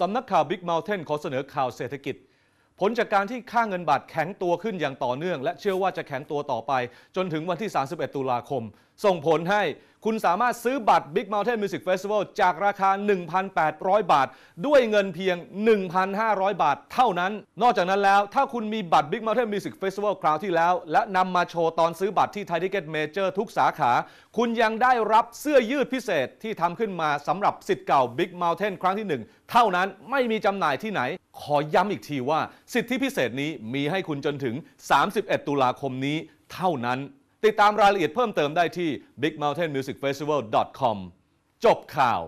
สำนักข่าว Big Mountain ขอเสนอข่าวเศรษฐกิจ ผลจากการที่ค่าเงินบาทแข็งตัวขึ้นอย่างต่อเนื่อง และเชื่อว่าจะแข็งตัวต่อไป จนถึงวันที่ 31 ตุลาคม ส่งผลให้คุณสามารถซื้อบัตร Big Mountain Music Festival จากราคา 1,800 บาท ด้วยเงินเพียง 1,500 บาทเท่านั้น นอกจากนั้นแล้ว ถ้าคุณมีบัตร Big Mountain Music Festival คราวที่แล้ว และนำมาโชว์ตอนซื้อบัตรที่ Thai Ticket Major ทุกสาขา คุณยังได้รับเสื้อยืดพิเศษที่ทำขึ้นมาสำหรับสิทธิ์เก่า Big Mountain ครั้งที่ 1 เท่านั้นไม่มีจำหน่ายที่ไหน ขอย้ำอีกทีว่า สิทธิพิเศษนี้มีให้คุณจนถึง 31 ตุลาคมนี้เท่านั้น ติดตามรายละเอียดเพิ่มเติมได้ที่ bigmountainmusicfestival.com จบข่าว